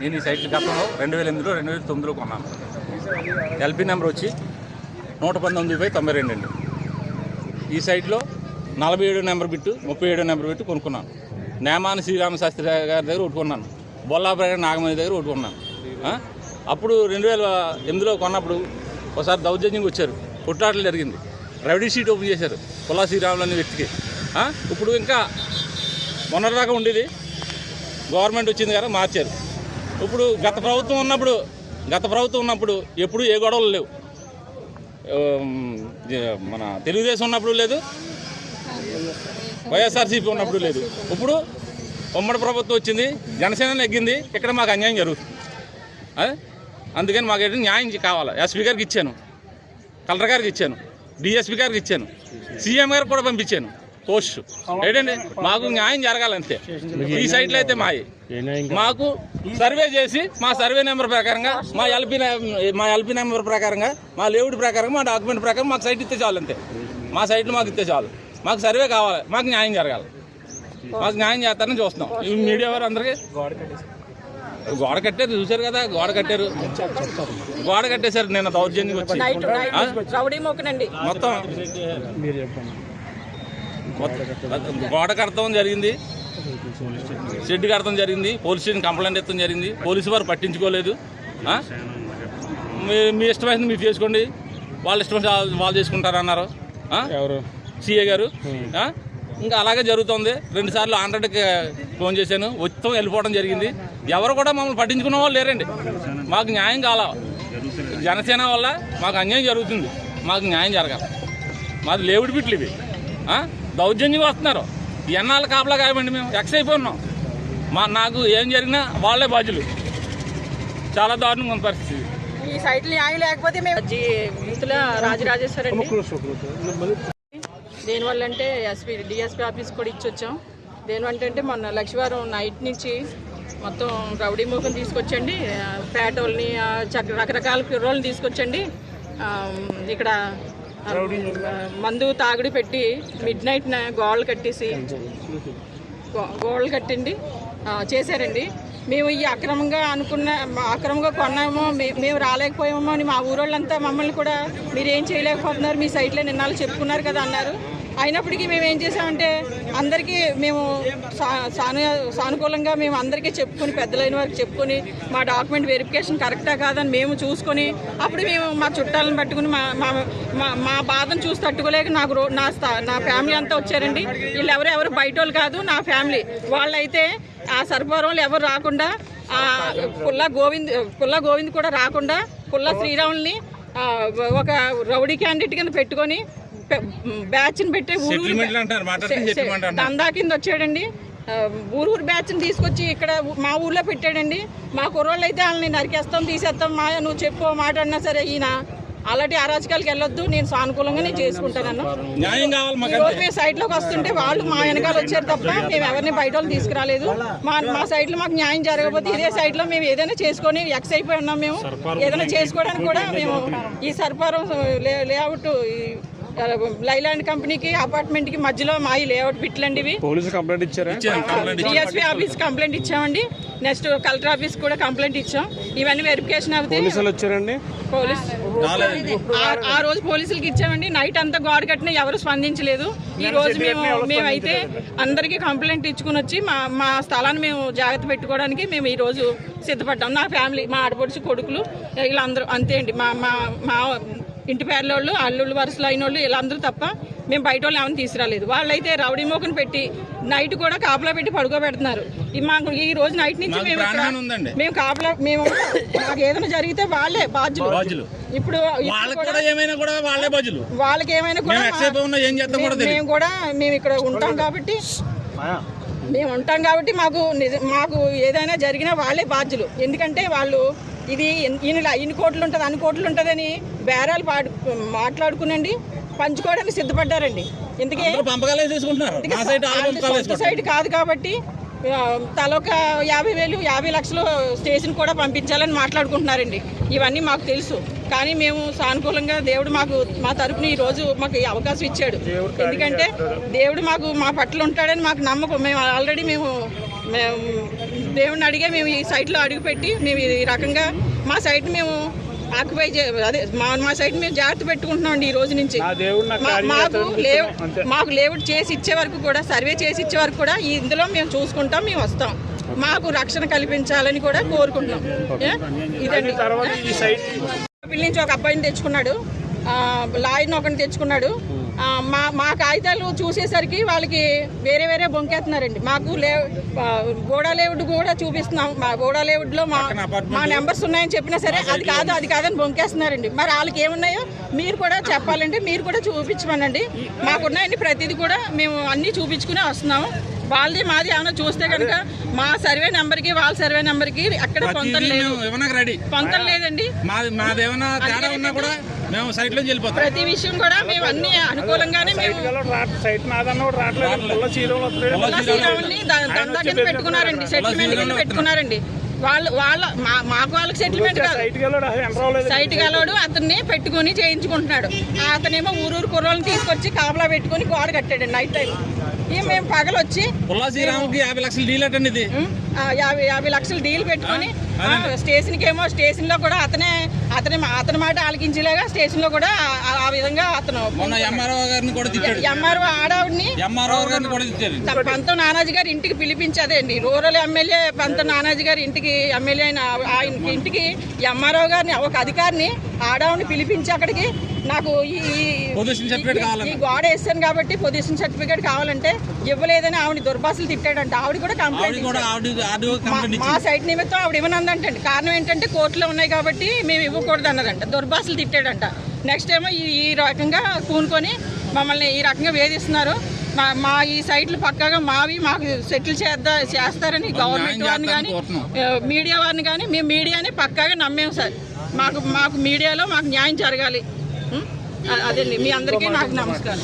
నేను ఈ సైట్ గతంలో రెండు వేల ఎనిమిదిలో రెండు వేల తొమ్మిదిలో కొన్నాను. ఎల్పి నెంబర్ వచ్చి నూట పంతొమ్మిది బై తొంభై రెండు అండి. ఈ సైట్లో నలభై ఏడు నెంబర్ బిట్టు ముప్పై ఏడు నెంబర్ బిట్టు కొనుక్కున్నాను. నేమాని శ్రీరామ శాస్త్రి గారి దగ్గర ఒకటి కొన్నాను. బొల్లాప్రగడ నాగమణి దగ్గర ఒకటి కొన్నాను. అప్పుడు రెండు వేల ఎనిమిదిలో కొన్నప్పుడు ఒకసారి దౌర్జన్యంగా వచ్చారు. కొట్లాటలు జరిగింది. రెవెడీ షీట్ ఓపెన్ చేశారు. పుల్లా శ్రీరాములు అనే వ్యక్తికి. ఇప్పుడు ఇంకా మొన్నటిదాకా ఉండేది. గవర్నమెంట్ వచ్చింది కదా మార్చారు. ఇప్పుడు గత ప్రభుత్వం ఉన్నప్పుడు గత ప్రభుత్వం ఉన్నప్పుడు ఎప్పుడు ఏ గొడవలు లేవు. మన తెలుగుదేశం ఉన్నప్పుడు లేదు వైఎస్ఆర్సీపీ ఉన్నప్పుడు లేదు. ఇప్పుడు ఉమ్మడి ప్రభుత్వం వచ్చింది జనసేన నెగ్గింది ఇక్కడ మాకు అన్యాయం జరుగుతుంది. అందుకని మాకు న్యాయం కావాలి. ఎస్పీ గారికి ఇచ్చాను కలెక్టర్ గారికి ఇచ్చాను డిఎస్పీ గారికి ఇచ్చాను సీఎం గారికి కూడా పంపించాను. పోస్ట్ ఏంటండి మాకు న్యాయం జరగాలంతే. ఈ సైట్లో అయితే మాయి. మాకు సర్వే చేసి మా సర్వే నెంబర్ ప్రకారంగా మా ఎల్పి మా ఎల్పి నెంబర్ ప్రకారంగా మా లేవుడి ప్రకారంగా మా డాక్యుమెంట్ ప్రకారం మాకు సైట్ ఇస్తే చాలు అంతే. మా సైట్లు మాకు ఇస్తే చాలు. మాకు సర్వే కావాలి. మాకు న్యాయం జరగాలి. మాకు న్యాయం చేస్తారని చూస్తున్నాం. ఈ మీడియా వారు అందరికీ గోడ కట్టారు చూశారు కదా గోడ కట్టారు. గోడ కట్టేశారు. నిన్న దౌర్జన్యం వచ్చి. మొత్తం గోడ కడతాం జరిగింది. షెడ్ కడతాం జరిగింది. పోలీస్ స్టేషన్ కంప్లైంట్ ఇస్తాం జరిగింది. పోలీసు వారు పట్టించుకోలేదు? మీ మీ ఇష్టమైంది మీరు చేసుకోండి. వాళ్ళ ఇష్టం వాళ్ళు చేసుకుంటారన్నారు? ఎవరు? సిఏ గారు? ఇంకా అలాగే జరుగుతుంది. రెండు సార్లు ఆండ్రాయిడ్కి ఫోన్ చేశాను. మొత్తం వెళ్ళిపోవడం జరిగింది. ఎవరు కూడా మమ్మల్ని పట్టించుకున్న వాళ్ళు లేరండి. మాకు న్యాయం కావాలి జనసేన వల్ల మాకు అన్యాయం జరుగుతుంది. మాకు న్యాయం జరగాలి. మాది లేవుడి బిట్లు ఇవి. ఆ? దౌర్జన్యంగా వస్తున్నారు ఎన్నాళ్ళు కాపలా కాయమండి మేము. ఎక్స్ అయిపోతున్నాం మా నాకు ఏం జరిగినా వాళ్ళే బాధ్యులు. చాలా దారుణంగా ఉంది పరిస్థితి. ఈ సైట్లు న్యాయం లేకపోతే మేము రాజరాజేశ్వర దేనివల్ల అంటే ఎస్పీ డిఎస్పీ ఆఫీస్ కూడా ఇచ్చొచ్చాం దేనివల్ల అంటే మొన్న లక్ష్మీవారం నైట్ నుంచి మొత్తం రౌడీ మూకం తీసుకొచ్చండి. పేటోల్ని రకరకాల కుర్రోళ్ళని తీసుకొచ్చండి. ఇక్కడ మందు తాగుడు పెట్టి మిడ్ నైట్ గోళ్ళు కట్టేసి గో- గోడలు కట్టండి చేశారండి. మేము ఈ అక్రమంగా అనుకున్న అక్రమంగా కొన్నామో మే- మేము రాలేకపోయామో అని మా ఊరోళ్ళంతా మమ్మల్ని కూడా మీరు ఏం చేయలేకపోతున్నారు మీ సైట్లో నిన్నాళ్ళు చెప్పుకున్నారు కదా అన్నారు. అయినప్పటికీ మేము ఏం చేసామంటే అందరికీ మేము సా- సాను సానుకూలంగా మేము అందరికీ చెప్పుకొని పెద్దలైన వారికి చెప్పుకొని మా డాక్యుమెంట్ వెరిఫికేషన్ కరెక్టా కాదని మేము చూసుకొని అప్పుడు మేము మా చుట్టాలను పట్టుకుని మా మా మా- మా బాధను చూసి తట్టుకోలేక నాకు నా స్థా- నా ఫ్యామిలీ అంతా వచ్చారండి. వీళ్ళు ఎవరు ఎవరు బయట వాళ్ళు కాదు నా ఫ్యామిలీ. వాళ్ళైతే ఆ సర్పవరంలో ఎవరు రాకుండా ఆ పుల్లా గోవింద్ పుల్లా గోవింద్ కూడా రాకుండా పుల్లా శ్రీరాముల్ని ఒక రౌడీ క్యాండిడేట్ కింద పెట్టుకొని బ్యాచ్ని పెట్టి దందా కింద వచ్చాడండి. ఆ, ఊరు ఊరు బ్యాచ్ని తీసుకొచ్చి ఇక్కడ మా ఊర్లో పెట్టాడండి. మా కుర్రోళ్ళు అయితే వాళ్ళని నరికేస్తాం తీసేస్తాం మా నువ్వు చెప్పు ఓ మాట అన్నా సరే ఈయన అలాంటి అరాచకాలకు వెళ్ళొద్దు నేను సానుకూలంగా నేను చేసుకుంటాను న్యాయం కావాలి మాకు ఈ రోజు మేము సైట్లోకి వస్తుంటే వాళ్ళు మా వెనకాల వచ్చారు తప్ప మేము ఎవరిని బయట వాళ్ళు తీసుకురాలేదు. మా మా సైట్లో మాకు న్యాయం జరగకపోతే ఇదే సైట్లో మేము ఏదైనా చేసుకొని ఎక్స్ అయిపోయి ఉన్నాం మేము. ఏదైనా చేసుకోవడానికి కూడా మేము ఈ సర్పారం లే లేఅవుట్ ఈ లైలాండ్ కంపెనీకి అపార్ట్మెంట్కి మధ్యలో మా ఈ లేఅవుట్ బిట్లండి ఇవి పోలీసు కంప్లైంట్ ఇచ్చారా. డిఎస్పీ ఆఫీస్ కంప్లైంట్ ఇచ్చామండి. నెక్స్ట్ కలెక్టర్ ఆఫీస్ కూడా కంప్లైంట్ ఇచ్చాం. ఇవన్నీ వెరిఫికేషన్ అవుతాయి పోలీసులు వచ్చారండి? పోలీస్ రాలేదు ఆ- రోజు పోలీసులకి ఇచ్చామండి. నైట్ అంతా గోడ కట్టినా ఎవరు స్పందించలేదు. ఈ రోజు మేము మేమైతే అందరికీ కంప్లైంట్ ఇచ్చుకుని వచ్చి మా మా స్థలాన్ని మేము జాగ్రత్త పెట్టుకోవడానికి మేము ఈ రోజు సిద్ధపడ్డాం. నా ఫ్యామిలీ మా ఆడపడుచు కొడుకులు వీళ్ళందరూ అంతే అండి. మా మా మా ఇంటి పేర్లోళ్ళు అల్లుళ్ళు వరుసలు అయిన వాళ్ళు వీళ్ళందరూ తప్ప మేము బయట వాళ్ళు ఏమైనా తీసుకురాలేదు. వాళ్ళైతే రౌడీ మోకను పెట్టి నైట్ కూడా కాపలా పెట్టి పడుకోబెడుతున్నారు. మాకు ఈ రోజు నైట్ నుంచి మేము. మేము కాపలా మేము మాకు ఏదైనా జరిగితే వాళ్ళే బాధ్యులు. ఇప్పుడు వాళ్ళకి ఏమైనా కూడా వాళ్ళే బజులు వాళ్ళకి ఏమైనా కూడా మేము కూడా మేము- ఇక్కడ ఉంటాం కాబట్టి మేము ఉంటాం కాబట్టి మాకు మాకు ఏదైనా జరిగినా వాళ్ళే బాధ్యులు. ఎందుకంటే వాళ్ళు ఇది ఇన్- ఇన్ని ఇన్ని కోట్లు ఉంటుంది అన్ని కోట్లు ఉంటుందని బేరాలు పాడు మాట్లాడుకునండి పంచుకోవడానికి సిద్ధపడ్డారండి. ఎందుకే సైడ్ కాదు కాబట్టి తలొక యాభై వేలు యాభై లక్షలు స్టేషన్ కూడా పంపించాలని మాట్లాడుకుంటున్నారండి. ఇవన్నీ మాకు తెలుసు. కానీ మేము సానుకూలంగా దేవుడు మాకు మా తరపున ఈ రోజు మాకు ఈ అవకాశం ఇచ్చాడు. ఎందుకంటే దేవుడు మాకు మా పట్ల ఉంటాడని మాకు నమ్మకం. మేము ఆల్రెడీ మేము మేము దేవుణ్ణి అడిగే మేము ఈ సైట్లో అడుగుపెట్టి మేము ఈ రకంగా మా సైట్ మేము ఆక్యుపై చే అదే మా మా సైట్ మేము జాగ్రత్త పెట్టుకుంటున్నాం అండి ఈ రోజు నుంచి. మాకు లేవు. మాకు లేఅవుట్ చేసి ఇచ్చే వరకు కూడా సర్వే చేసి ఇచ్చే వరకు కూడా ఇందులో మేము చూసుకుంటాం మేము వస్తాం. మాకు రక్షణ కల్పించాలని కూడా కోరుకుంటున్నాం? ఇదండి. పిల్లి నుంచి ఒక అబ్బాయిని తెచ్చుకున్నాడు. లాయర్ని ఒకరిని తెచ్చుకున్నాడు. మా మా కాగితాలు చూసేసరికి వాళ్ళకి వేరే వేరే బొంకేస్తున్నారండి. మాకు లే ఆ, గోడా లేవుడ్ కూడా చూపిస్తున్నాం. మా గోడా లేవుడ్లో మా మా నెంబర్స్ ఉన్నాయని చెప్పినా సరే అది కాదు అది కాదని బొంకేస్తున్నారండి. మరి వాళ్ళకి ఏమున్నాయో మీరు కూడా చెప్పాలంటే మీరు కూడా చూపించమనండి. మాకున్నాయండి ప్రతిదీ కూడా మేము అన్నీ చూపించుకునే వస్తున్నాము. వాళ్ళది మాది ఏమైనా చూస్తే కనుక మా సర్వే నెంబర్కి వాళ్ళ సర్వే నెంబర్కి అక్కడ పొంతం లేదు. లేదండి. మాది మాదేమైనా తేడా ఉన్నా కూడా మేము సైట్ లోంచి వెళ్ళిపోతాం. ప్రతి విషయం కూడా మేము అన్ని అనుకూలంగానే మేము సైట్ దందా కింద పెట్టుకున్నారండి? సెటిల్మెంట్ కింద పెట్టుకున్నారండి? వాళ్ళు వాళ్ళ మా మాకు వాళ్ళకి సెటిల్మెంట్ కాదు. సైట్ గలవాడు అతన్ని పెట్టుకొని చేయించుకుంటున్నాడు. అతనేమో ఊరూరు కుర్రోళ్ళని తీసుకొచ్చి కాపలా పెట్టుకొని గోడ కట్టాడు నైట్ టైం మేము పగలొచ్చి పుల్లా శ్రీరాముకి యాభై లక్షలు డీల్ అటండి ఇది. యాభై యాభై లక్షలు డీల్ పెట్టుకొని స్టేషన్కి ఏమో స్టేషన్లో కూడా అతనే అతని అతని మాట ఆలకించేలాగా స్టేషన్లో కూడా ఆ- విధంగా అతను మొన్న ఎంఆర్ఓ గారిని కూడా తిట్టాడు. ఎంఆర్ఓ ఆడవిడ్ని ఎంఆర్ఓ గారిని కూడా తిట్టారు తన పంతం నానాజీ గారి ఇంటికి పిలిపించదే అండి. రూరల్ ఎమ్మెల్యే పంతం నానాజీ గారి ఇంటికి ఎమ్మెల్యే అయిన ఆయన ఇంటికి ఎంఆర్ఓ గారిని ఒక అధికారిని ఆడవాడిని పిలిపించి అక్కడికి నాకు ఈ ఈ- గోడ వేస్తాను కాబట్టి పొజిషన్ సర్టిఫికేట్ కావాలంటే ఇవ్వలేదని ఆవిడ దుర్భాషలు తిట్టాడంట. ఆవిడ కూడా కంప్లైంట్ మా- సైట్ నిమిత్తం ఆవిడ ఇవ్వనందంటండి కారణం ఏంటంటే కోర్టులో ఉన్నాయి కాబట్టి మేము ఇవ్వకూడదు అన్నదంట దుర్భాషలు తిట్టాడంట. నెక్స్ట్ ఏమో ఈ రకంగా కూనుకొని మమ్మల్ని ఈ రకంగా వేధిస్తున్నారు. మా మా ఈ సైట్లు పక్కాగా మావి మాకు సెటిల్ చేద్దా చేస్తారని గవర్నమెంట్ వారిని కానీ. మీడియా వారిని కానీ మేము మీడియాని పక్కాగా నమ్మేము సార్. మాకు మాకు మీడియాలో మాకు న్యాయం జరగాలి. అదండి. మీ అందరికీ నాకు నమస్కారం.